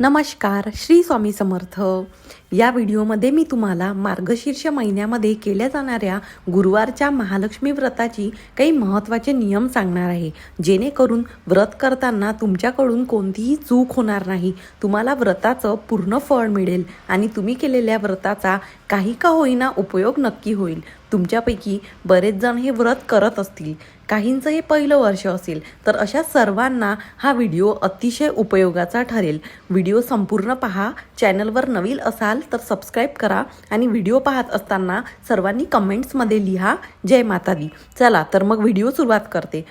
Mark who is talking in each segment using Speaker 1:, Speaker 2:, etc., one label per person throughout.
Speaker 1: नमस्कार श्री स्वामी समर्थ. या व्हिडिओमध्ये मी तुम्हाला मार्गशीर्ष महिन्यामध्ये केल्या जाणाऱ्या गुरुवारच्या महालक्ष्मी व्रताची काही महत्त्वाचे नियम सांगणार आहे. जेणेकरून व्रत करताना तुमच्याकडून कोणतीही चूक होणार नाही. तुम्हाला व्रताचं पूर्ण फळ मिळेल आणि तुम्ही केलेल्या व्रताचा काही का होईना उपयोग नक्की होईल. तुमच्यापैकी बरेच जण हे व्रत करत असतील. काहींचं हे पहिलं वर्ष असेल तर अशा सर्वांना हा व्हिडिओ अतिशय उपयोगाचा ठरेल. व्हिडिओ संपूर्ण पहा चॅनलवर नवीन असाल तर सबस्क्राईब करा आणि व्हिडिओ पाहत असताना सर्वांनी कमेंट्समध्ये लिहा जय माता दी चला तर मग व्हिडिओ सुरुवात करते.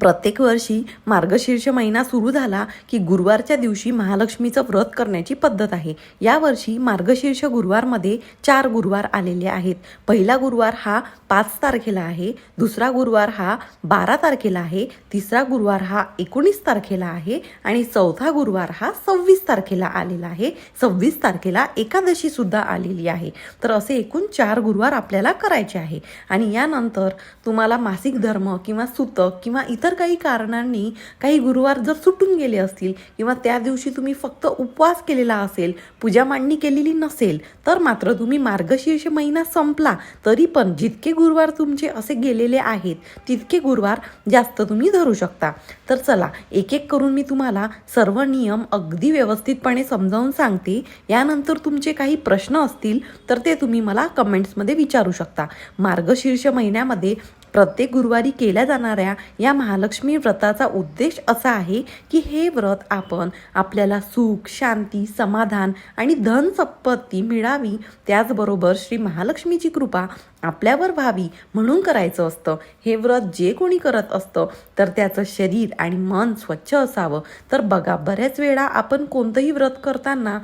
Speaker 1: प्रत्येक वर्षी मार्गशीर्ष महिना सुरू झाला की गुरुवारच्या दिवशी महालक्ष्मीचं व्रत करण्याची पद्धत आहे. यावर्षी मार्गशीर्ष गुरुवारमध्ये चार गुरुवार आलेले आहेत. पहिला गुरुवार हा पाच तारखेला आहे. दुसरा गुरुवार हा बारा तारखेला आहे. तिसरा गुरुवार हा एकोणीस तारखेला आहे. आणि चौथा गुरुवार हा सव्वीस तारखेला आलेला आहे. सव्वीस तारखेला एकादशीसुद्धा आलेली आहे. तर असे एकूण चार गुरुवार आपल्याला करायचे आहे. आणि यानंतर तुम्हाला मासिक धर्म किंवा सुतक किंवा इतर काही कारणांनी काही गुरुवार जर सुटून गेले असतील किंवा त्या दिवशी तुम्ही फक्त उपवास केलेला असेल पूजा मांडणी केलेली नसेल तर मात्र तुम्ही मार्गशीर्ष महिना संपला तरी पण जितके गुरुवार तुमचे असे गेलेले आहेत तितके गुरुवार जास्त तुम्ही धरू शकता. तर चला एक एक करून मी तुम्हाला सर्व नियम अगदी व्यवस्थितपणे समजावून सांगते. यानंतर तुमचे काही प्रश्न असतील तर ते तुम्ही मला कमेंट्समध्ये विचारू शकता. मार्गशीर्ष महिन्यामध्ये प्रत्येक गुरुवारी केल्या जाणाऱ्या या महालक्ष्मी व्रताचा उद्देश असा आहे की हे व्रत आपण आपल्याला सुख शांती समाधान आणि धन संपत्ती मिळावी त्याचबरोबर श्री महालक्ष्मीची कृपा आपल्यावर व्हावी म्हणून करायचं असतं. हे व्रत जे कोणी करत असतं तर त्याचं शरीर आणि मन स्वच्छ असावं. तर बघा बऱ्याच वेळा आपण कोणतंही व्रत करताना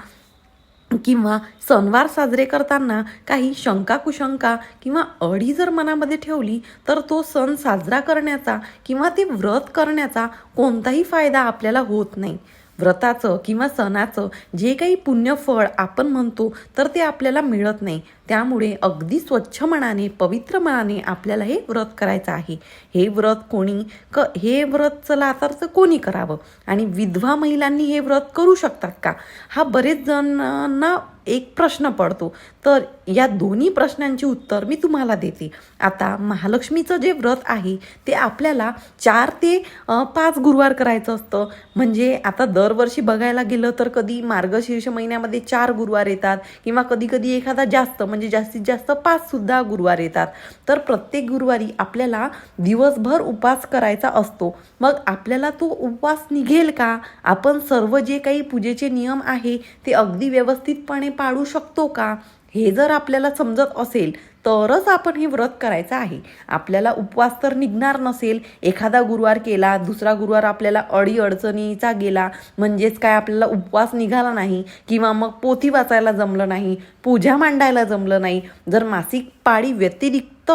Speaker 1: किंवा सणवार साजरे करताना काही शंका कुशंका किंवा अडी जर मनामध्ये ठेवली तर तो सण साजरा करण्याचा किंवा ते व्रत करण्याचा कोणताही फायदा आपल्याला होत नाही. व्रताचं किंवा सणाचं जे काही पुण्यफळ आपण म्हणतो तर ते आपल्याला मिळत नाही. त्यामुळे अगदी स्वच्छ मनाने पवित्र मनाने आपल्याला हे व्रत करायचं आहे. हे व्रत कोणी क हे व्रत चला तर कोणी करावं? आणि विधवा महिलांनी हे व्रत करू शकतात का? हा बरेच जणांना एक प्रश्न पडतो. तर या दोन्ही प्रश्नांची उत्तर मी तुम्हाला देते. आता महालक्ष्मीचं जे व्रत आहे ते आपल्याला चार ते पाच गुरुवार करायचं असतं. म्हणजे आता दरवर्षी बघायला गेलं तर कधी मार्गशीर्ष महिन्यामध्ये चार गुरुवार येतात किंवा कधी कधी एखादा जास्त म्हणजे जास्तीत जास्त पाच सुद्धा गुरुवार येतात. तर प्रत्येक गुरुवारी आपल्याला दिवसभर उपवास करायचा असतो. मग आपल्याला तो उपवास निघेल का? आपण सर्व जे काही पूजेचे नियम आहे ते अगदी व्यवस्थितपणे पाळू शकतो का? हे जर आपल्याला समजत असेल तरच आपण हे व्रत करायचं आहे. आपल्याला उपवास तर निघणार नसेल. एखादा गुरुवार केला दुसरा गुरुवार आपल्याला अडी अडचणीचा गेला म्हणजेच काय आपल्याला उपवास निघाला नाही किंवा मग पोथी वाचायला जमलं नाही पूजा मांडायला जमलं नाही जर मासिक पाळी व्यतिरिक्त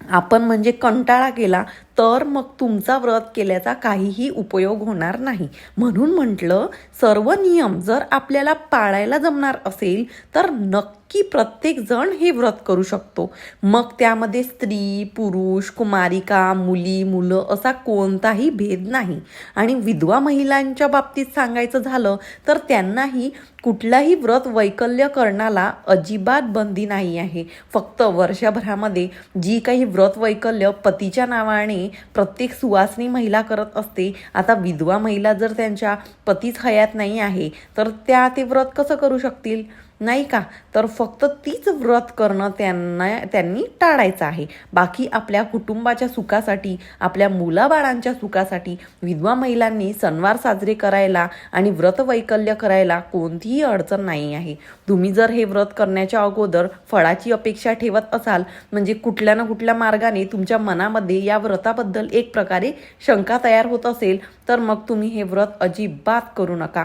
Speaker 1: आपण म्हणजे कंटाळा केला तर मग तुमचा व्रत केल्याचा काहीही उपयोग होणार नाही. म्हणून म्हटलं सर्व नियम जर आपल्याला पाळायला जमणार असेल तर नक्की प्रत्येक जण हे व्रत करू शकतो. मग त्यामध्ये स्त्री पुरुष कुमारिका मुली मुलं असा कोणताही भेद नाही. आणि विधवा महिलांच्या बाबतीत सांगायचं झालं तर त्यांनाही कुठलाही व्रत वैकल्य करण्याला अजिबात बंदी नाही आहे. फक्त वर्षभरामध्ये जी काही व्रत वैकल्य पतीच्या नावाने प्रत्येक सुवासनी महिला करत असते. आता विधवा महिला जर त्यांच्या पतीच हयात नाही आहे तर त्या ते व्रत कसं करू शकतील? नाही का? तर फक्त तीच व्रत करणं त्यांना त्यांनी टाळायचं आहे. बाकी आपल्या कुटुंबाच्या सुखासाठी आपल्या मुलाबाळांच्या सुखासाठी विधवा महिलांनी सणवार साजरे करायला आणि व्रत वैकल्य करायला कोणतीही अडचण नाही आहे. तुम्ही जर हे व्रत करण्याच्या अगोदर फळाची अपेक्षा ठेवत असाल म्हणजे कुठल्या ना कुठल्या मार्गाने तुमच्या मनामध्ये या व्रताबद्दल एक प्रकारे शंका तयार होत असेल तर मग तुम्ही हे व्रत अजिबात करू नका.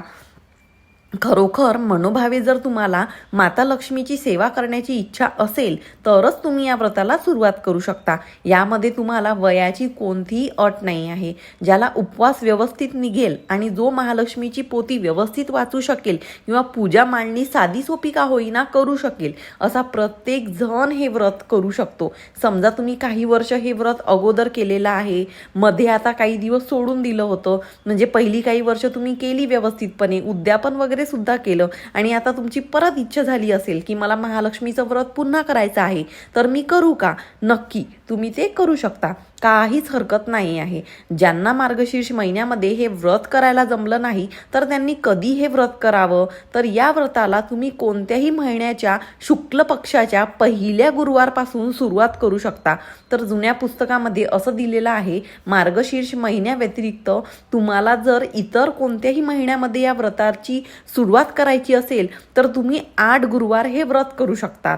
Speaker 1: खरोखर मनोभावे जर तुम्हाला माता लक्ष्मीची सेवा करण्याची इच्छा असेल तरच तुम्ही या व्रताला सुरुवात करू शकता. यामध्ये तुम्हाला वयाची कोणतीही अट नाही आहे. ज्याला उपवास व्यवस्थित निघेल आणि जो महालक्ष्मीची पोती व्यवस्थित वाचू शकेल किंवा पूजा मांडणी साधी सोपी का होईना करू शकेल असा प्रत्येक जण हे व्रत करू शकतो. समजा तुम्ही काही वर्ष हे व्रत अगोदर केलेलं आहे. मध्ये आता काही दिवस सोडून दिलं होतं. म्हणजे पहिली काही वर्ष तुम्ही केली व्यवस्थितपणे. उद्यापन वगैरे सुद्धा केलं. आणि आता तुमची परत इच्छा झाली असेल की मला महालक्ष्मीचं व्रत पुन्हा करायचं आहे तर मी करू का? नक्की. तुम्ही ते करू शकता. काहीच हरकत नाही आहे. ज्यांना मार्गशीर्ष महिन्यामध्ये हे व्रत करायला जमलं नाही तर त्यांनी कधी हे व्रत करावं? तर या व्रताला तुम्ही कोणत्याही महिन्याच्या शुक्ल पक्षाच्या पहिल्या गुरुवारपासून सुरुवात करू शकता. तर जुन्या पुस्तकामध्ये असं दिलेलं आहे मार्गशीर्ष महिन्याव्यतिरिक्त तुम्हाला जर इतर कोणत्याही महिन्यामध्ये या व्रताची सुरुवात करायची असेल तर तुम्ही आठ गुरुवार हे व्रत करू शकतात.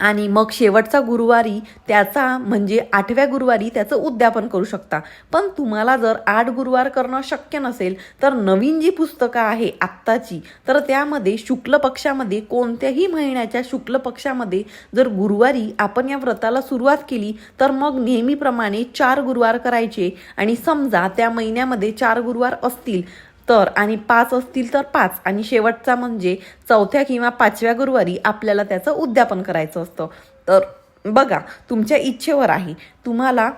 Speaker 1: आणि मग शेवटचा गुरुवारी त्याचा म्हणजे आठव्या गुरुवारी त्याचं उद्यापन करू शकता. पण तुम्हाला जर आठ गुरुवार करणं शक्य नसेल तर नवीन जी पुस्तकं आहे आत्ताची तर त्यामध्ये शुक्ल पक्षामध्ये कोणत्याही महिन्याच्या शुक्ल पक्षामध्ये जर गुरुवारी आपण या व्रताला सुरुवात केली तर मग नेहमीप्रमाणे चार गुरुवार करायचे. आणि समजा त्या महिन्यामध्ये चार गुरुवार असतील तर आणि पाच असतील तर पाच. आणि शेवटचा म्हणजे चौथ्या किंवा पाचव्या गुरुवारी आपल्याला त्याचं उद्यापन करायचं असतं. तर बघा तुमच्या इच्छेवर आहे. तुम्हाला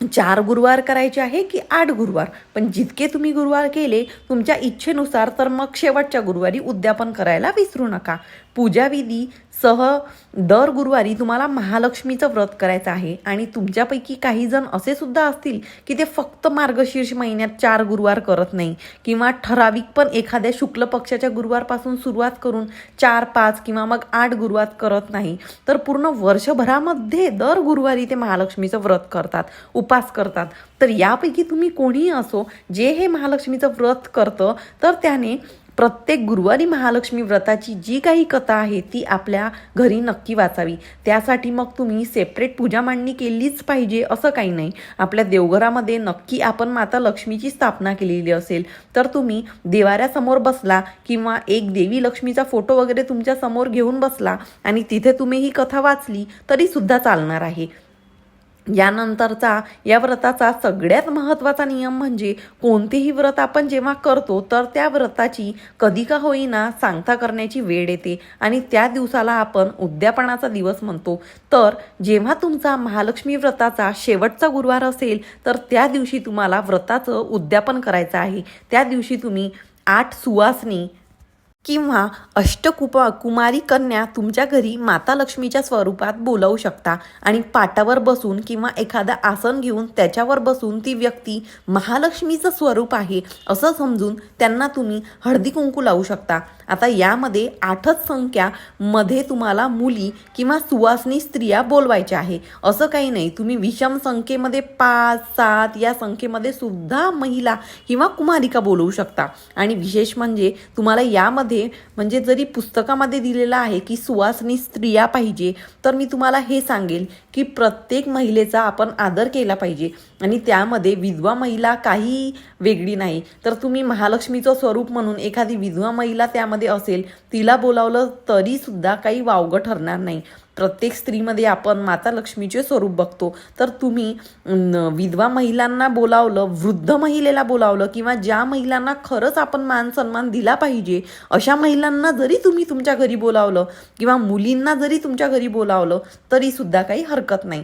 Speaker 1: चार गुरुवार करायचे आहे की आठ गुरुवार? पण जितके तुम्ही गुरुवार केले तुमच्या इच्छेनुसार तर मग शेवटच्या गुरुवारी उद्यापन करायला विसरू नका. पूजाविधी सह दर गुरुवारी तुम्हाला महालक्ष्मीचं व्रत करायचं आहे आणि तुमच्यापैकी काही जण असे सुद्धा असतील की ते फक्त मार्गशीर्ष महिन्यात चार गुरुवार करत नाही किंवा ठराविक पण एखाद्या शुक्ल पक्षाच्या गुरुवारपासून सुरुवात करून चार पाच किंवा मग आठ गुरुवार करत नाही तर पूर्ण वर्षभरामध्ये दर गुरुवारी ते महालक्ष्मीचं व्रत करतात उपास करतात. तर यापैकी तुम्ही कोणीही असो जे हे महालक्ष्मीचं व्रत करतं तर त्याने प्रत्येक गुरुवारी महालक्ष्मी व्रताची जी काही कथा आहे ती आपल्या घरी नक्की वाचावी. त्यासाठी मग तुम्ही सेपरेट पूजा मांडणी केलीच पाहिजे असं काही नाही. आपल्या देवघरामध्ये नक्की आपण माता लक्ष्मीची स्थापना केलेली असेल तर तुम्ही देवाऱ्यासमोर बसला किंवा एक देवी लक्ष्मीचा फोटो वगैरे तुमच्यासमोर घेऊन बसला आणि तिथे तुम्ही ही कथा वाचली तरी सुद्धा चालणार आहे. यानंतरचा या व्रताचा सगळ्यात महत्त्वाचा नियम म्हणजे कोणतेही व्रत आपण जेव्हा करतो तर त्या व्रताची कधी का होईना सांगता करण्याची वेळ येते. आणि त्या दिवसाला आपण उद्यापनाचा दिवस म्हणतो. तर जेव्हा तुमचा महालक्ष्मी व्रताचा शेवटचा गुरुवार असेल तर त्या दिवशी तुम्हाला व्रताचं उद्यापन करायचं आहे. त्या दिवशी तुम्ही आठ सुवासनी किंवा अष्टकुपा कुमारी कन्या तुमच्या घरी माता लक्ष्मीच्या स्वरूपात बोलावू शकता. आणि पाटावर बसून किंवा एखादं आसन घेऊन त्याच्यावर बसून ती व्यक्ती महालक्ष्मीचं स्वरूप आहे असं समजून त्यांना तुम्ही हळदी कुंकू लावू शकता. आता यामध्ये आठच संख्या मध्ये तुम्हाला मुली किंवा सुवासनी स्त्रिया बोलवायच्या आहे. असं काही नाही तुम्ही विषम संख्येमध्ये पाच सात या संख्येमध्ये सुद्धा महिला किंवा कुमारिका बोलवू शकता. आणि विशेष म्हणजे तुम्हाला यामध्ये म्हणजे जरी पुस्तकामध्ये दिलेलं आहे की सुवासनी स्त्रिया पाहिजे तर मी तुम्हाला हे सांगेल की प्रत्येक महिलेचा आपण आदर केला पाहिजे. आणि त्यामध्ये विधवा महिला काही वेगळी नाही. तर तुम्ही महालक्ष्मीचं स्वरूप म्हणून एखादी विधवा महिला त्यामध्ये असेल तिला बोलावलं तरीसुद्धा काही वावगं ठरणार नाही. प्रत्येक स्त्रीमध्ये आपण माता लक्ष्मीचे स्वरूप बघतो. तर तुम्ही विधवा महिलांना बोलावलं वृद्ध महिलेला बोलावलं किंवा ज्या महिलांना खरंच आपण मान सन्मान दिला पाहिजे अशा महिलांना जरी तुम्ही तुमच्या घरी बोलावलं किंवा मुलींना जरी तुमच्या घरी बोलावलं तरी सुद्धा काही हरकत नाही.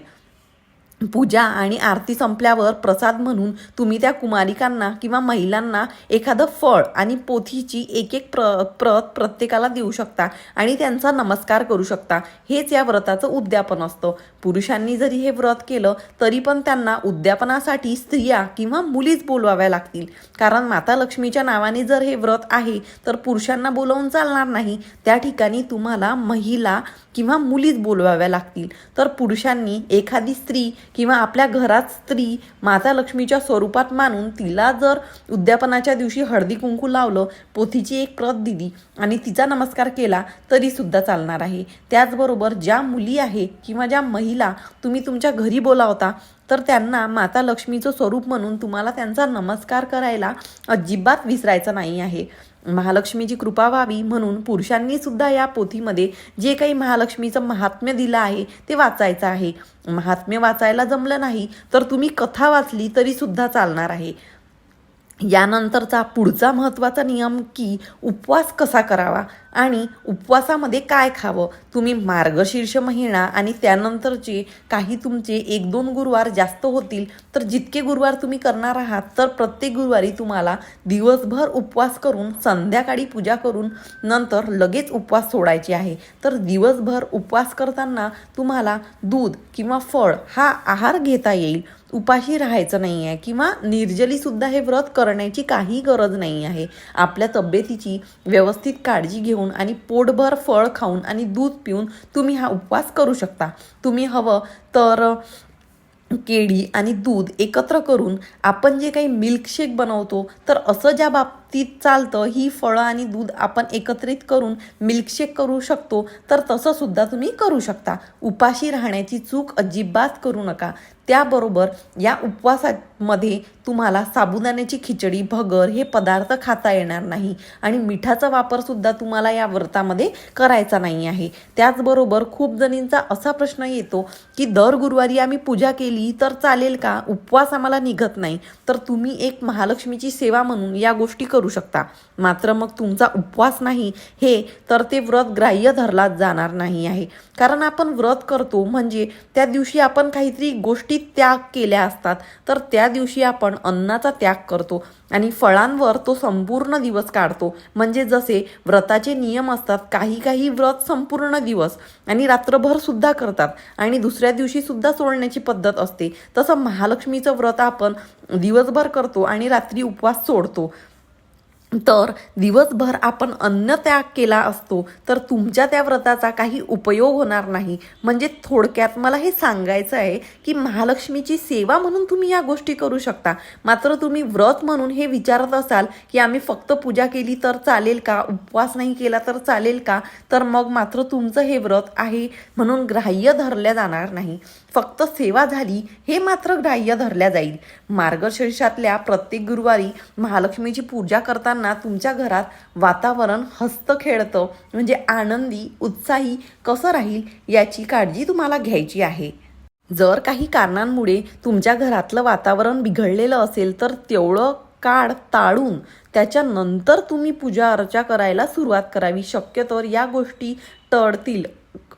Speaker 1: पूजा आणि आरती संपल्यावर प्रसाद म्हणून तुम्ही त्या कुमारिकांना किंवा महिलांना एखादं फळ आणि पोथीची एक एक प्र प्रत प्रत्येकाला देऊ शकता आणि त्यांचा नमस्कार करू शकता. हेच या व्रताचं उद्यापन असतं. पुरुषांनी जरी हे व्रत केलं तरी पण त्यांना उद्यापनासाठी स्त्रिया किंवा मुलीच बोलवाव्या लागतील. कारण माता लक्ष्मीच्या नावाने जर हे व्रत आहे तर पुरुषांना बोलवून चालणार नाही. त्या ठिकाणी तुम्हाला महिला किंवा मुलीच बोलवाव्या लागतील. तर पुरुषांनी एखादी स्त्री किंवा आपल्या घरात स्त्री माता लक्ष्मीच्या स्वरूपात मानून तिला जर उद्यापनाच्या दिवशी हळदी कुंकू लावलं पोथीची एक प्रत दिली आणि तिचा नमस्कार केला तरी सुद्धा चालणार आहे. त्याचबरोबर ज्या मुली आहे किंवा ज्या महिला तुम्ही तुमच्या घरी बोलावता तर त्यांना माता लक्ष्मीचं स्वरूप म्हणून तुम्हाला त्यांचा नमस्कार करायला अजिबात विसरायचं नाही आहे. महालक्ष्मीची कृपा व्हावी म्हणून पुरुषांनी सुद्धा या पोथीमध्ये जे काही महालक्ष्मीचं महात्म्य दिलं आहे ते वाचायचं आहे. महात्म्य वाचायला जमलं नाही तर तुम्ही कथा वाचली तरी सुद्धा चालणार आहे. यानंतरचा पुढचा महत्त्वाचा नियम की उपवास कसा करावा? आणि उपवासामध्ये काय खावं? तुम्ही मार्गशीर्ष महिना आणि त्यानंतरचे काही तुमचे एक दोन गुरुवार जास्त होतील तर जितके गुरुवार तुम्ही करणार आहात तर प्रत्येक गुरुवारी तुम्हाला दिवसभर उपवास करून संध्याकाळी पूजा करून नंतर लगेच उपवास सोडायचे आहे. तर दिवसभर उपवास करताना तुम्हाला दूध किंवा फळ हा आहार घेता येईल. उपाशी राहायचं नाही आहे किंवा निर्जलीसुद्धा हे व्रत करण्याची काही गरज नाही आहे. आपल्या तब्येतीची व्यवस्थित काळजी घेऊन आणि पोटभर फळ खाऊन आणि दूध पिऊन तुम्ही हा उपवास करू शकता. तुम्ही हवं तर केळी आणि दूध एकत्र करून आपण जे काही मिल्कशेक बनवतो तर असं ज्या ती चालतं ही फळं आणि दूध आपण एकत्रित करून मिल्कशेक करू शकतो तर तसंसुद्धा तुम्ही करू शकता. उपाशी राहण्याची चूक अजिबात करू नका. त्याबरोबर या उपवासामध्ये तुम्हाला साबुदाण्याची खिचडी भगर हे पदार्थ खाता येणार नाही आणि मिठाचा वापरसुद्धा तुम्हाला या व्रतामध्ये करायचा नाही आहे. त्याचबरोबर खूप जणींचा असा प्रश्न येतो की दर गुरुवारी आम्ही पूजा केली तर चालेल का? उपवास आम्हाला निघत नाही. तर तुम्ही एक महालक्ष्मीची सेवा म्हणून या गोष्टी करू शकता. मात्र मग तुमचा उपवास नाही हे तर ते व्रत ग्राह्य धरला जाणार नाही आहे. कारण आपण व्रत करतो म्हणजे त्या दिवशी आपण काहीतरी गोष्टी त्याग केल्या असतात तर त्या दिवशी आपण अन्नाचा त्याग करतो आणि फळांवर तो संपूर्ण दिवस काढतो. म्हणजे जसे व्रताचे नियम असतात काही काही व्रत संपूर्ण दिवस आणि रात्रभर सुद्धा करतात आणि दुसऱ्या दिवशी सुद्धा सोडण्याची पद्धत असते. तसं महालक्ष्मीचं व्रत आपण दिवसभर करतो आणि रात्री उपवास सोडतो. तर दिवसभर आपण अन्न त्याग केला असतो तर तुमच्या त्या व्रताचा काही उपयोग होणार नाही. म्हणजे थोडक्यात मला हे सांगायचं आहे की महालक्ष्मीची सेवा म्हणून तुम्ही या गोष्टी करू शकता. मात्र तुम्ही व्रत म्हणून हे विचारत असाल की आम्ही फक्त पूजा केली तर चालेल का? उपवास नाही केला तर चालेल का? तर मग मात्र तुमचं हे व्रत आहे म्हणून ग्राह्य धरल्या जाणार नाही. फक्त सेवा झाली हे मात्र ग्राह्य धरल्या जाईल. मार्गशीर्षातल्या प्रत्येक गुरुवारी महालक्ष्मीची पूजा करताना तुमच्या घरात वातावरण हस्त खेळतं म्हणजे आनंदी उत्साही कसं राहील याची काळजी तुम्हाला घ्यायची आहे. जर काही कारणांमुळे तुमच्या घरातलं वातावरण बिघडलेलं असेल तर तेवढं काळ टाळून त्याच्यानंतर तुम्ही पूजा अर्चा करायला सुरुवात करावी. शक्यतोवर या गोष्टी टळतील.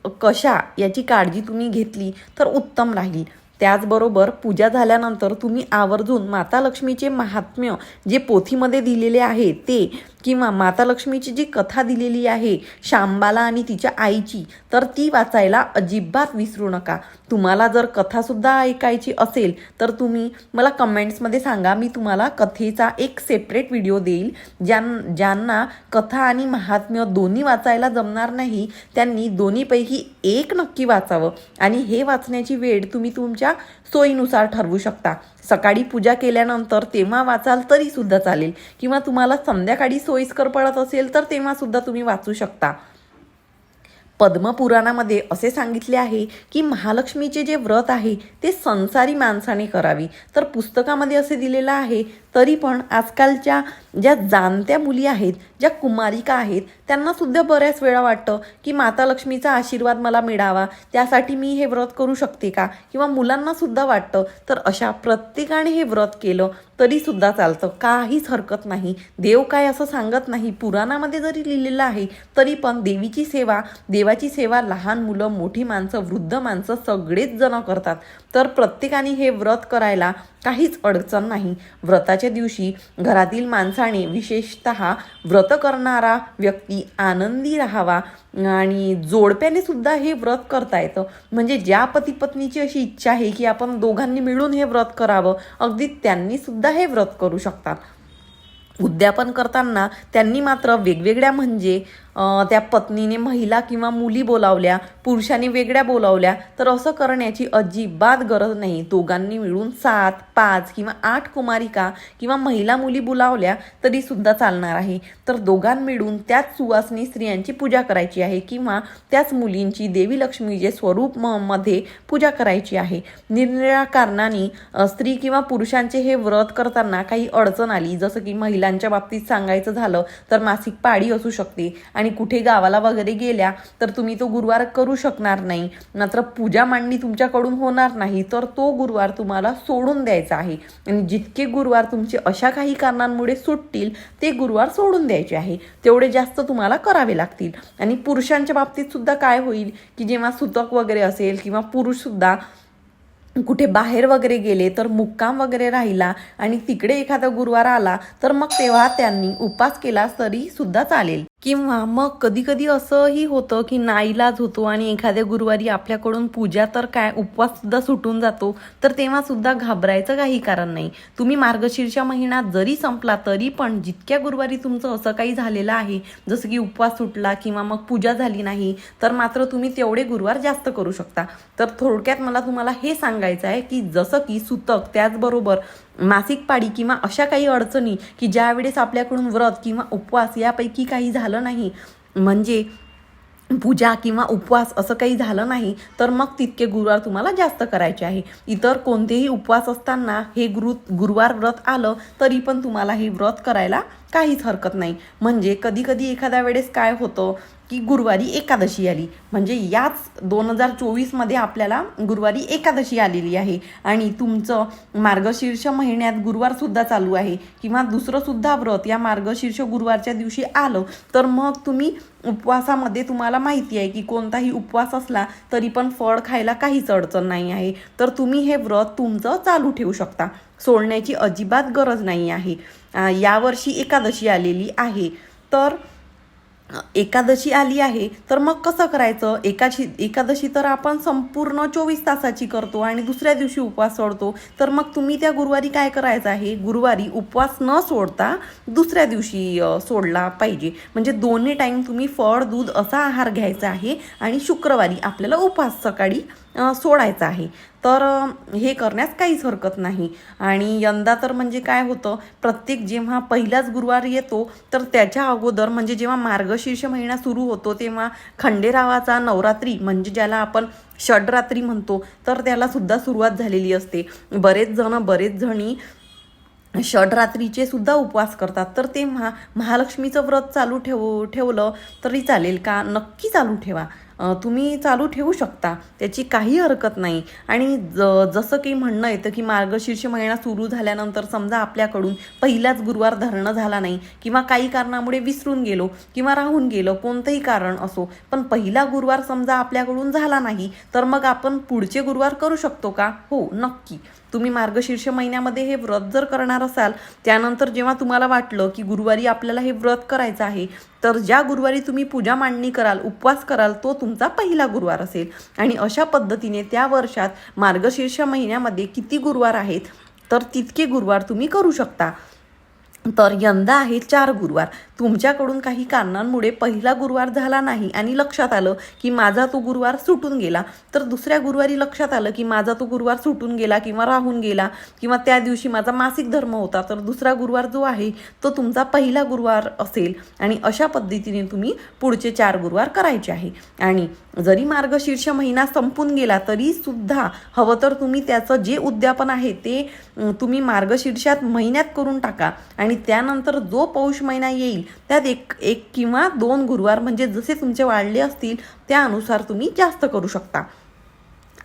Speaker 1: कशा याची काळजी तुम्ही घेतली तर उत्तम राहील. त्याचबरोबर पूजा झाल्यानंतर तुम्ही आवर्जून माता लक्ष्मीचे महात्म्य जे पोथीमध्ये दिलेले आहे ते किंवा माता लक्ष्मीची जी कथा दिलेली आहे शांबाला आणि तिच्या आईची तर ती वाचायला अजिबात विसरू नका. तुम्हाला जर कथासुद्धा ऐकायची असेल तर तुम्ही मला कमेंट्समध्ये सांगा. मी तुम्हाला कथेचा एक सेपरेट व्हिडिओ देईल. ज्यां ज्यांना कथा आणि महात्म्य दोन्ही वाचायला जमणार नाही त्यांनी दोन्हीपैकी एक नक्की वाचावं. आणि हे वाचण्याची वेळ तुम्ही तुमच्या सोयीनुसार ठरवू शकता. सकाळी पूजा केल्यानंतर तेव्हा वाचाल तरी सुद्धा चालेल. किंवा तुम्हाला संध्याकाळी सोयीस्कर पडत असेल तर तेव्हा सुद्धा तुम्ही वाचू शकता. पद्मपुराणामध्ये असे सांगितले आहे की महालक्ष्मीचे जे व्रत आहे ते संसारी माणसाने करावी. तर पुस्तकामध्ये असे दिलेलं आहे तरी पण आजकालच्या ज्या जाणत्या मुली आहेत ज्या कुमारिका आहेत त्यांनासुद्धा बऱ्याच वेळा वाटतं की माता लक्ष्मीचा आशीर्वाद मला मिळावा त्यासाठी मी हे व्रत करू शकते का? किंवा मुलांनासुद्धा वाटतं तर अशा प्रत्येकाने हे व्रत केलं तरीसुद्धा चालतं. काहीच हरकत नाही. देव काय असं सांगत नाही. पुराणामध्ये जरी लिहिलेलं आहे तरी पण देवीची सेवा देवाची सेवा लहान मुलं मोठी माणसं वृद्ध माणसं सगळेच जण करतात. तर प्रत्येकाने हे व्रत करायला काहीच अडचण नाही. व्रताच्या दिवशी घरातील माणसाने विशेषत व्रत करणारा व्यक्ती आनंदी राहावा आणि जोडप्याने सुद्धा हे व्रत करता येतं. म्हणजे ज्या पती पत्नीची अशी इच्छा आहे की आपण दोघांनी मिळून हे व्रत करावं अगदी त्यांनी सुद्धा हे व्रत करू शकतात. उद्यापन करताना त्यांनी मात्र वेगवेगळ्या म्हणजे त्या पत्नीने महिला किंवा मुली बोलावल्या पुरुषांनी वेगळ्या बोलावल्या तर असं करण्याची अजिबात गरज नाही. दोघांनी मिळून सात पाच किंवा आठ कुमारिका किंवा महिला मुली बोलावल्या तरी सुद्धा चालणार आहे. तर दोघां मिळून त्याच सुवासनी स्त्रियांची पूजा करायची आहे किंवा त्याच मुलींची देवी लक्ष्मीचे स्वरूपमध्ये पूजा करायची आहे. निरनिळ्या कारणाने स्त्री किंवा पुरुषांचे हे व्रत करताना काही अडचण आली. जसं की महिलांच्या बाबतीत सांगायचं झालं तर मासिक पाळी असू शकते आणि आणि कुठे गावाला वगैरे गेल्या तर तुम्ही तो गुरुवार करू शकणार नाही. मात्र पूजा मांडणी तुमच्याकडून होणार नाही तर तो गुरुवार तुम्हाला सोडून द्यायचा आहे. आणि जितके गुरुवार तुमचे अशा काही कारणांमुळे सुटतील ते गुरुवार सोडून द्यायचे आहे. तेवढे जास्त तुम्हाला करावे लागतील. आणि पुरुषांच्या बाबतीत सुद्धा काय होईल की जेव्हा सुतक वगैरे असेल किंवा पुरुष सुद्धा कुठे बाहेर वगैरे गेले तर मुक्काम वगैरे राहिला आणि तिकडे एखादा गुरुवार आला तर मग तेव्हा त्यांनी उपास केला तरी सुद्धा चालेल. किंवा मग कधी कधी असंही होतं की नाईलाज होतो आणि एखाद्या गुरुवारी आपल्याकडून पूजा तर काय उपवास सुद्धा सुटून जातो तर तेव्हा सुद्धा घाबरायचं काही कारण नाही. तुम्ही मार्गशीर्षा महिना जरी संपला तरी पण जितक्या गुरुवारी तुमचं असं काही झालेलं आहे जसं की उपवास सुटला किंवा मग पूजा झाली नाही तर मात्र तुम्ही तेवढे गुरुवार जास्त करू शकता. तर थोडक्यात मला तुम्हाला हे सांगायचं आहे की जसं की सुतक त्याचबरोबर मासिक पाळी किंवा अशा काही अडचणी की ज्यावेळेस आपल्याकडून व्रत किंवा उपवास यापैकी काही झालं नाही म्हणजे पूजा किंवा उपवास असं काही झालं नाही तर मग तितके गुरुवार तुम्हाला जास्त करायचे आहे. इतर कोणतेही उपवास असताना हे गुरु गुरुवार व्रत आलं तरी पण तुम्हाला हे व्रत करायला काहीच हरकत नाही. म्हणजे कधी कधी एखाद्या वेळेस काय होतं की गुरुवारी एकादशी आली. म्हणजे याच दोन हजार चोवीसमध्ये आपल्याला गुरुवारी एकादशी आलेली आहे. आणि तुमचं मार्गशीर्ष महिन्यात गुरुवारसुद्धा चालू आहे. किंवा दुसरंसुद्धा व्रत या मार्गशीर्ष गुरुवारच्या दिवशी आलं तर मग तुम्ही उपवासामध्ये तुम्हाला माहिती आहे की कोणताही उपवास असला तरी पण फळ खायला काहीच अडचण नाही आहे. तर तुम्ही हे व्रत तुमचं चालू ठेवू शकता. सोडण्याची अजिबात गरज नाही आहे. यावर्षी एकादशी आलेली आहे. तर एकादशी आली आहे तर मग कसं करायचं? एकाशी एकादशी तर आपण संपूर्ण चोवीस तासाची करतो आणि दुसऱ्या दिवशी उपवास सोडतो. तर मग तुम्ही त्या गुरुवारी काय करायचं आहे? गुरुवारी उपवास न सोडता दुसऱ्या दिवशी सोडला पाहिजे. म्हणजे दोन्ही टाईम तुम्ही फळ दूध असा आहार घ्यायचा आहे आणि शुक्रवारी आपल्याला उपवास सकाळी सोडायचा आहे. तर हे करण्यास काहीच हरकत नाही. आणि यंदा तर म्हणजे काय होतं प्रत्येक जेव्हा पहिलाच गुरुवार येतो तर त्याच्या अगोदर म्हणजे जेव्हा मार्गशीर्ष महिना सुरू होतो तेव्हा खंडेरावाचा नवरात्री म्हणजे ज्याला आपण षडरात्री म्हणतो तर त्यालासुद्धा सुरुवात झालेली असते. बरेच जण बरेच जणी षडरात्रीचे सुद्धा उपवास करतात. तर तेव्हा महालक्ष्मीचं व्रत चालू ठेव ठेवलं तरी चालेल का? नक्की चालू ठेवा. तुम्ही चालू ठेवू शकता. त्याची काही हरकत नाही. आणि ज जसं की म्हणणं येतं की मार्गशीर्ष महिना सुरू झाल्यानंतर समजा आपल्याकडून पहिलाच गुरुवार धरणं झाला नाही किंवा काही कारणामुळे विसरून गेलो किंवा राहून गेलो कोणतंही कारण असो पण पहिला गुरुवार समजा आपल्याकडून झाला नाही तर मग आपण पुढचे गुरुवार करू शकतो का? हो नक्की. तुम्ही मार्गशीर्ष महिन्यामध्ये हे व्रत जर करणार असाल त्यानंतर जेव्हा तुम्हाला वाटलं की गुरुवारी आपल्याला हे व्रत करायचं आहे तर ज्या गुरुवारी तुम्ही पूजा मांडणी कराल उपवास कराल तो तुमचा पहिला गुरुवार असेल. आणि अशा पद्धतीने त्या वर्षात मार्गशीर्ष महिन्यामध्ये किती गुरुवार आहेत तर तितके गुरुवार तुम्ही करू शकता. तर यंदा आहे चार गुरुवार. तुमच्याकडून काही कारणांमुळे पहिला गुरुवार झाला नाही आणि लक्षात आलं की माझा तो गुरुवार सुटून गेला. तर दुसऱ्या गुरुवारी लक्षात आलं की माझा तो गुरुवार सुटून गेला किंवा राहून गेला किंवा त्या दिवशी माझा मासिक धर्म होता. तर दुसरा गुरुवार जो आहे तो तुमचा पहिला गुरुवार असेल आणि अशा पद्धतीने तुम्ही पुढचे चार गुरुवार करायचे आहे. आणि जरी मार्गशीर्ष महिना संपून गेला तरी सुद्धा हवं तर तुम्ही त्याचं जे उद्यापन आहे ते तुम्ही मार्गशीर्षात महिन्यात करून टाका आणि त्यानंतर जो पौष महिना येईल त्यात एक एक किंवा दोन गुरुवार म्हणजे जसे तुमचे वाढले असतील त्यानुसार तुम्ही जास्त करू शकता.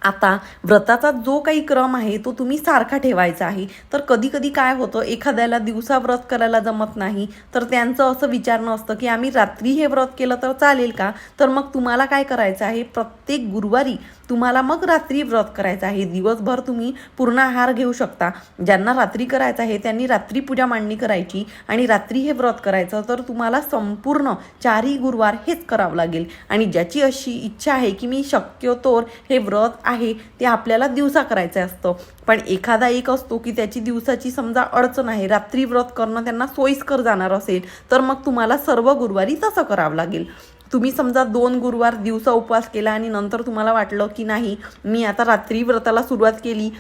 Speaker 1: आता व्रताचा जो काही क्रम आहे तो तुम्ही सारखा ठेवायचा आहे. तर कधी कधी काय होतं एखाद्याला दिवसा व्रत करायला जमत नाही तर त्यांचं असं विचारणं असतं की आम्ही रात्री हे व्रत केलं तर चालेल का? तर मग तुम्हाला काय करायचं आहे प्रत्येक गुरुवारी तुम्हाला मग रात्री व्रत करायचं आहे. दिवसभर तुम्ही पूर्ण आहार घेऊ शकता. ज्यांना रात्री करायचं आहे त्यांनी रात्री पूजा मांडणी करायची आणि रात्री हे व्रत करायचं तर तुम्हाला संपूर्ण चारही गुरुवार हेच करावं लागेल. आणि ज्याची अशी इच्छा आहे की मी शक्यतोर हे व्रत आहे ते आपल्याला दिवसा करायचं असतं. पण एखादा एक असतो की त्याची दिवसाची समजा अडचण आहे रात्री व्रत करणं त्यांना सोयीस्कर जाणार असेल तर मग तुम्हाला सर्व गुरुवारी तसं करावं लागेल. तुम्ही समजा दोन गुरुवार दिवसा उपवास केला आणि नंतर तुम्हाला वाटलं की नाही मी आता रात्री व्रताला सुरुवात केली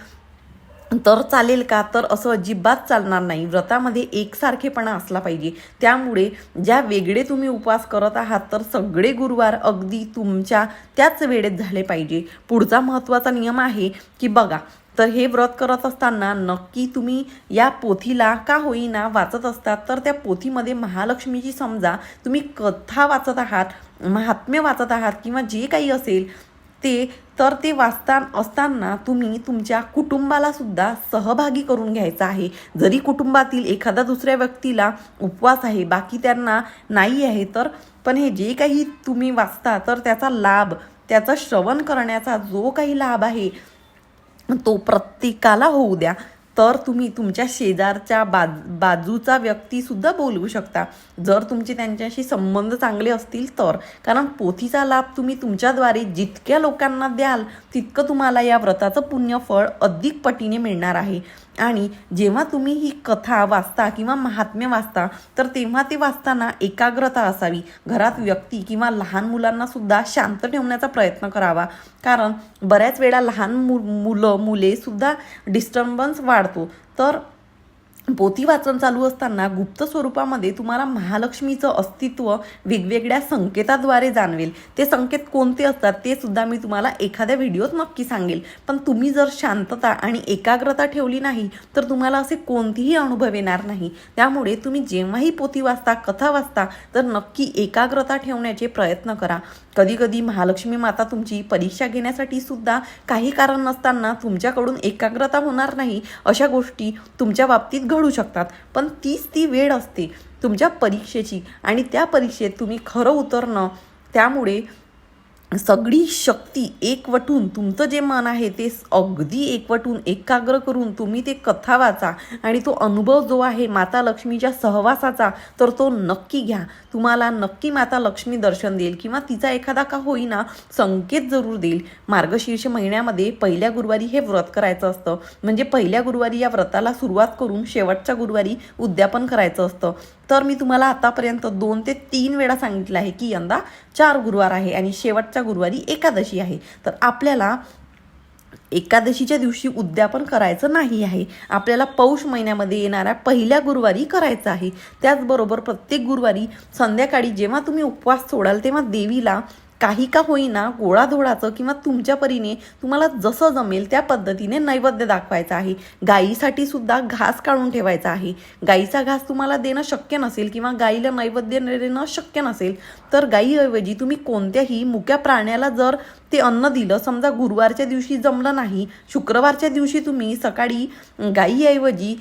Speaker 1: तर चालेल का? तर असं अजिबात चालणार नाही. व्रतामध्ये एकसारखेपणा असला पाहिजे. त्यामुळे ज्या वेगळे तुम्ही उपवास करत आहात तर सगळे गुरुवार अगदी तुमच्या त्याच वेळेत झाले पाहिजे. पुढचा महत्त्वाचा नियम आहे की बघा तर हे व्रत करत असताना नक्की तुम्ही या पोथीला का होईना वाचत असतात? तर त्या पोथीमध्ये महालक्ष्मीची समजा तुम्ही कथा वाचत आहात महात्म्य वाचत आहात किंवा जे काही असेल ते तर ते वाचता असताना तुम्ही तुमच्या कुटुंबाला सुद्धा सहभागी करून घ्यायचं आहे. जरी कुटुंबातील एखादा दुसऱ्या व्यक्तीला उपवास आहे बाकी त्यांना नाही आहे तर पण हे जे काही तुम्ही वाचता तर त्याचा लाभ त्याचं श्रवण करण्याचा जो काही लाभ आहे तो प्रत्येकाला होऊ द्या. तर तुम्ही तुमच्या शेजारच्या बाज बाजूचा व्यक्तीसुद्धा बोलवू शकता. जर तुमचे त्यांच्याशी संबंध चांगले असतील तर. कारण पोथीचा लाभ तुम्ही तुमच्याद्वारे जितक्या लोकांना द्याल तितकं तुम्हाला या व्रताचं पुण्यफळ अधिक पटीने मिळणार आहे. आणि जेव्हा तुम्ही ही कथा वाचता किंवा महात्म्य वाचता तर तेव्हा ते वाचताना एकाग्रता असावी. घरात व्यक्ती किंवा लहान मुलांना सुद्धा शांत ठेवण्याचा प्रयत्न करावा. कारण बऱ्याच वेळा लहान मु मुलं मुले सुद्धा डिस्टर्बन्स वाढतो. तर पोथी वाचन चालू असताना गुप्त स्वरूपामध्ये तुम्हाला महालक्ष्मीचं अस्तित्व वेगवेगळ्या संकेताद्वारे जाणवेल. ते संकेत कोणते असतात ते सुद्धा मी तुम्हाला एखाद्या व्हिडिओत नक्की सांगेल. पण तुम्ही जर शांतता आणि एकाग्रता ठेवली नाही तर तुम्हाला असे कोणतेही अनुभव येणार नाही. त्यामुळे तुम्ही जेव्हाही पोथी वाचता कथा वाचता तर नक्की एकाग्रता ठेवण्याचे प्रयत्न करा. कधीकधी महालक्ष्मी माता तुमची परीक्षा घेण्यासाठी सुद्धा काही कारण नसताना तुमच्याकडून एकाग्रता होणार नाही अशा गोष्टी तुमच्या बाबतीत घडू शकतात. पण तीच ती वेळ असते तुमच्या परीक्षेची आणि त्या परीक्षेत तुम्ही खरं उतरणं त्यामुळे सगळी शक्ती एकवटून तुमचं जे मन आहे ते अगदी एकवटून एकाग्र करून तुम्ही ते कथा वाचा आणि तो अनुभव जो आहे माता लक्ष्मीच्या सहवासाचा तर तो नक्की घ्या. तुम्हाला नक्की माता लक्ष्मी दर्शन देईल किंवा तिचा एखादा का होईना संकेत जरूर देईल. मार्गशीर्ष महिन्यामध्ये पहिल्या गुरुवारी हे व्रत करायचं असतं. म्हणजे पहिल्या गुरुवारी या व्रताला सुरुवात करून शेवटच्या गुरुवारी उद्यापन करायचं असतं. तर मी तुम्हाला आतापर्यंत दोन ते तीन वेळा सांगितलं आहे की यंदा चार गुरुवार आहे आणि शेवटच्या गुरुवारी एकादशी आहे. तर आपल्याला एकादशीच्या दिवशी उद्यापन करायचं नाही आहे. आपल्याला पौष महिन्यामध्ये येणाऱ्या पहिल्या गुरुवारी करायचं आहे. त्याचबरोबर प्रत्येक गुरुवारी संध्याकाळी जेव्हा तुम्ही उपवास सोडाल तेव्हा देवीला काही का होईना गोळाधोडाचं किंवा तुमच्या परीने तुम्हाला जसं जमेल त्या पद्धतीने नैवेद्य दाखवायचं आहे. गाईसाठी सुद्धा घास काढून ठेवायचा आहे. गाईचा घास तुम्हाला देणं शक्य नसेल किंवा गाईला नैवेद्य देणं शक्य नसेल तर गाईऐवजी तुम्ही कोणत्याही मुक्या प्राण्याला जर ते अन्न दिलं समजा गुरुवारच्या दिवशी जमलं नाही शुक्रवारच्या दिवशी तुम्ही सकाळी गाईऐवजी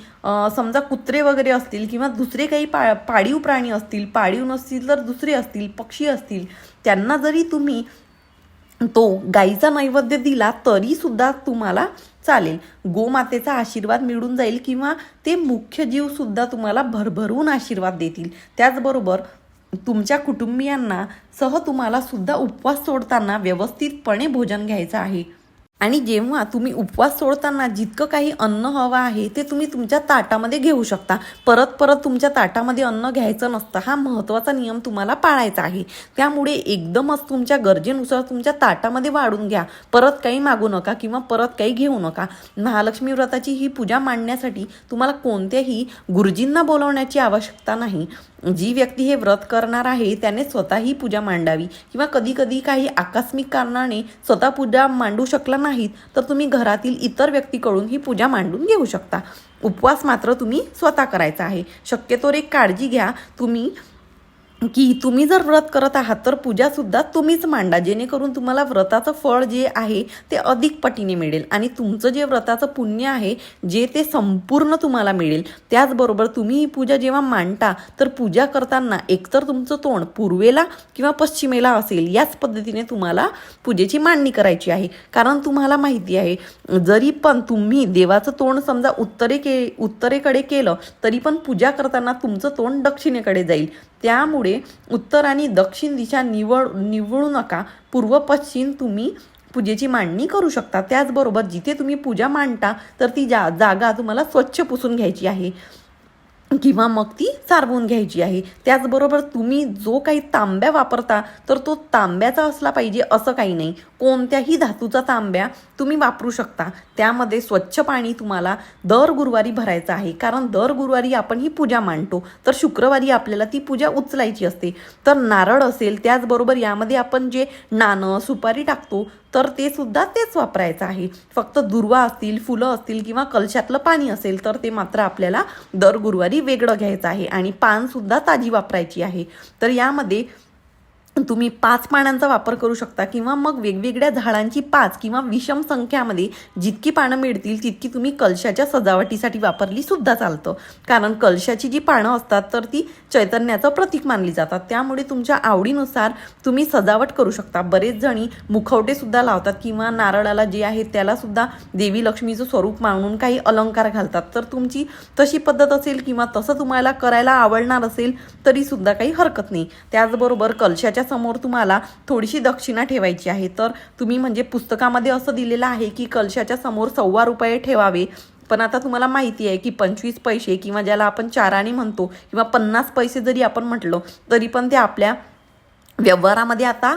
Speaker 1: समजा कुत्रे वगैरे असतील किंवा दुसरे काही पा पाळीव प्राणी असतील पाळीव नसतील तर दुसरे असतील पक्षी असतील त्यांना जरी तुम्ही तो गाईचा नैवेद्य दिला तरी सुद्धा तुम्हाला चालेल. गोमातेचा आशीर्वाद मिळून जाईल किंवा ते मुख्य जीव सुद्धा तुम्हाला भरभरून आशीर्वाद देतील. त्याचबरोबर तुमच्या कुटुंबियांना सह तुम्हाला सुद्धा उपवास सोडताना व्यवस्थितपणे भोजन घ्यायचं आहे. आणि जेव्हा तुम्ही उपवास सोडताना जितकं काही अन्न हवं आहे ते तुम्ही तुमच्या ताटामध्ये घेऊ शकता. परत परत तुमच्या ताटामध्ये अन्न घ्यायचं नसतं हा महत्त्वाचा नियम तुम्हाला पाळायचा आहे. त्यामुळे एकदमच तुमच्या गरजेनुसार तुमच्या ताटामध्ये वाढून घ्या. परत काही मागू नका किंवा परत काही घेऊ नका. महालक्ष्मी व्रताची ही पूजा मांडण्यासाठी तुम्हाला कोणत्याही गुरुजींना बोलवण्याची आवश्यकता नाही. जी व्यक्ती हे व्रत करणार आहे त्याने स्वतः ही पूजा मांडावी. किंवा कधी कधी काही आकस्मिक कारणाने स्वतः पूजा मांडू शकला नाहीत तर तुम्ही घरातील इतर व्यक्तीकडून ही पूजा मांडून घेऊ शकता. उपवास मात्र तुम्ही स्वतः करायचा आहे. शक्यतोवर एक काळजी घ्या. तुम्ही की तुम्ही जर व्रत करत आहात तर पूजासुद्धा तुम्हीच मांडा. जेणेकरून तुम्हाला व्रताचं फळ जे आहे ते अधिक पटीने मिळेल. आणि तुमचं जे व्रताचं पुण्य आहे जे ते संपूर्ण तुम्हाला मिळेल. त्याचबरोबर तुम्ही ही पूजा जेव्हा मांडता तर पूजा करताना एकतर तुमचं तोंड पूर्वेला किंवा पश्चिमेला असेल याच पद्धतीने तुम्हाला पूजेची मांडणी करायची आहे. कारण तुम्हाला माहिती आहे जरी पण तुम्ही देवाचं तोंड समजा उत्तरे के उत्तरेकडे केलं तरी पण पूजा करताना तुमचं तोंड दक्षिणेकडे जाईल. त्यामुळे उत्तर आणि दक्षिण दिशा निवड निवडू नका. पूर्व पश्चिम तुम्ही पूजेची मांडणी करू शकता. त्याचबरोबर जिथे तुम्ही पूजा मांडता तर ती जा जागा तुम्हाला स्वच्छ पुसून घ्यायची आहे. किंवा मग ती सारवून घ्यायची आहे. त्याचबरोबर तुम्ही जो काही तांब्या वापरता तर तो तांब्याचा असला पाहिजे असं काही नाही. कोणत्याही धातूचा तांब्या तुम्ही वापरू शकता. त्यामध्ये स्वच्छ पाणी तुम्हाला दर गुरुवारी भरायचं आहे. कारण दर गुरुवारी आपण ही पूजा मांडतो. तर शुक्रवारी आपल्याला ती पूजा उचलायची असते. तर नारळ असेल त्याचबरोबर यामध्ये आपण जे नाणं सुपारी टाकतो तर ते सुद्धा तेच वापरायचं आहे. फक्त दुर्वा असतील फुलं असतील किंवा कलशातलं पाणी असेल तर ते मात्र आपल्याला दर गुरुवारी वेगळं घ्यायचं आहे. आणि पानसुद्धा ताजी वापरायची आहे. तर यामध्ये तुम्ही पाच पानांचा वापर करू शकता किंवा मग वेगवेगळ्या झाडांची पाच किंवा विषम संख्यामध्ये जितकी पानं मिळतील तितकी तुम्ही कलशाच्या सजावटीसाठी वापरली सुद्धा चालतं. कारण कलशाची जी पानं असतात तर ती चैतन्याचं प्रतीक मानली जातात. त्यामुळे तुमच्या आवडीनुसार तुम्ही सजावट करू शकता. बरेच जणी मुखवटे सुद्धा लावतात किंवा नारळाला जे आहे त्याला सुद्धा देवी लक्ष्मीचं स्वरूप मानून काही अलंकार घालतात. तर तुमची तशी पद्धत असेल किंवा तसं तुम्हाला करायला आवडणार असेल तरी सुद्धा काही हरकत नाही. त्याचबरोबर कलशाच्या समोर तुम्हाला थोडीशी दक्षिणा ठेवायची आहे. तर तुम्ही म्हणजे पुस्तकामध्ये असं दिलेलं आहे की कलशाच्या समोर सव्वा रुपये ठेवावे. पण आता तुम्हाला माहिती आहे की पंचवीस पैसे किंवा ज्याला आपण चाराने म्हणतो किंवा पन्नास पैसे जरी आपण म्हटलं तरी पण ते आपल्या व्यवहारामध्ये आता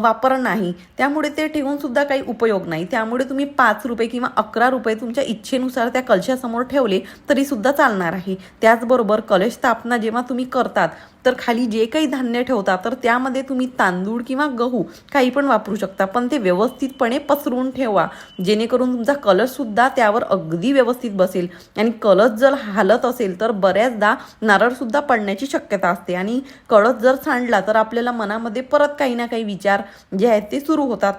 Speaker 1: वापर नाही. त्यामुळे ते ठेवून सुद्धा काही उपयोग नाही. त्यामुळे तुम्ही पाच रुपये किंवा अकरा रुपये तुमच्या इच्छेनुसार त्या कलशासमोर ठेवले तरी सुद्धा चालणार आहे. त्याचबरोबर कलश स्थापना जेव्हा तुम्ही करतात तर खाली जे काही धान्य ठेवता तर त्यामध्ये तुम्ही तांदूळ किंवा गहू काही पण वापरू शकता. पण ते व्यवस्थितपणे पसरून ठेवा. जेणेकरून तुमचा कलशसुद्धा त्यावर अगदी व्यवस्थित बसेल. आणि कलश जर हालत असेल तर बऱ्याचदा नारळसुद्धा पडण्याची शक्यता असते. आणि कळस जर सांडला तर आपल्याला मनामध्ये परत काही ना काही विचार जे आहेत ते सुरू होतात.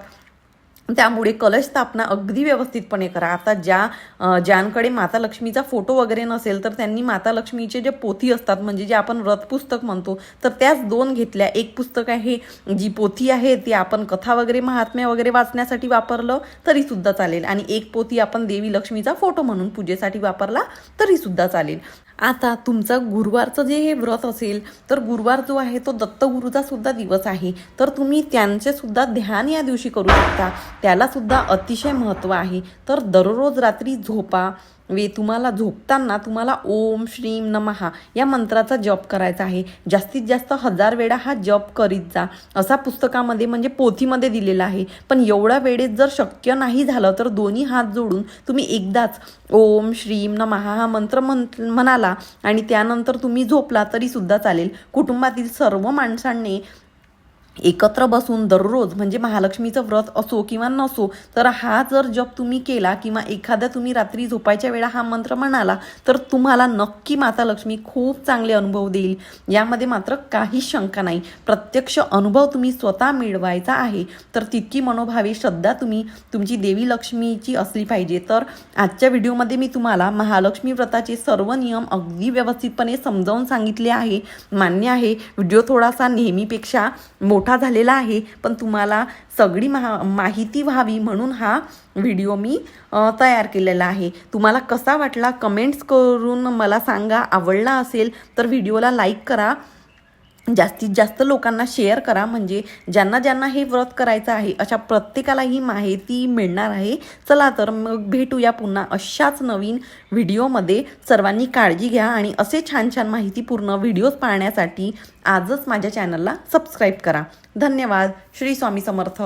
Speaker 1: त्यामुळे कलश स्थापना अगदी व्यवस्थितपणे करा. आता ज्या ज्यांकडे माता लक्ष्मीचा फोटो वगैरे नसेल तर त्यांनी माता लक्ष्मीचे जे पोथी असतात म्हणजे जे आपण रथ पुस्तक म्हणतो तर त्याच दोन घेतल्या. एक पुस्तक आहे जी पोथी आहे ती आपण कथा वगैरे महात्म्या वगैरे वाचण्यासाठी वापरलं तरी सुद्धा चालेल. आणि एक पोथी आपण देवी लक्ष्मीचा फोटो म्हणून पूजेसाठी वापरला तरी सुद्धा चालेल. आता तुमचा गुरुवारचं जे हे व्रत असेल तर गुरुवार जो आहे तो दत्तगुरूचा सुद्धा दिवस आहे. तर तुम्ही त्यांचे सुद्धा ध्यान या दिवशी करू शकता. त्याला सुद्धा अतिशय महत्त्व आहे. तर दररोज रात्री झोपा वे तुम्हाला झोपताना तुम्हाला ओम श्रीम नमहा या मंत्राचा जप करायचा आहे. जास्तीत जास्त हजार वेळा हा जप करीत जा. असा पुस्तकामध्ये म्हणजे पोथीमध्ये दिलेला आहे. पण एवढ्या वेळेत जर शक्य नाही झालं तर दोन्ही हात जोडून तुम्ही एकदाच ओम श्रीम नमहा हा मंत्र म्हण म्हणाला आणि त्यानंतर तुम्ही झोपला तरीसुद्धा चालेल. कुटुंबातील सर्व माणसांनी एकत्र बसून दररोज म्हणजे महालक्ष्मीचं व्रत असो किंवा नसो तर हा जर जप तुम्ही केला किंवा एखाद्या तुम्ही रात्री झोपायच्या वेळा हा मंत्र म्हणाला तर तुम्हाला नक्की माता लक्ष्मी खूप चांगले अनुभव देईल. यामध्ये मात्र काहीच शंका नाही. प्रत्यक्ष अनुभव तुम्ही स्वतः मिळवायचा आहे तर तितकी मनोभावी श्रद्धा तुम्ही तुमची देवी लक्ष्मीची असली पाहिजे. तर आजच्या व्हिडिओमध्ये मी तुम्हाला महालक्ष्मी व्रताचे सर्व नियम अगदी व्यवस्थितपणे समजावून सांगितले आहे. मान्य आहे व्हिडिओ थोडासा नेहमीपेक्षा मोठा झालेला आहे पण तुम्हाला सगळी महा माहिती व्हावी म्हणून हा व्हिडिओ मी तयार केलेला आहे. तुम्हाला कसा वाटला? कमेंट्स करून मला सांगा. आवडला असेल तर व्हिडिओला लाईक करा. जास्तीत जास्त लोकांना शेअर करा. म्हणजे ज्यांना ज्यांना हे व्रत करायचं आहे अशा प्रत्येकाला ही माहिती मिळणार आहे. चला तर मग भेटूया पुन्हा अशाच नवीन व्हिडिओमध्ये. सर्वांनी काळजी घ्या आणि असे छान छान माहितीपूर्ण व्हिडिओज पाहण्यासाठी आजच माझ्या चॅनलला सबस्क्राईब करा. धन्यवाद. श्री स्वामी समर्थ.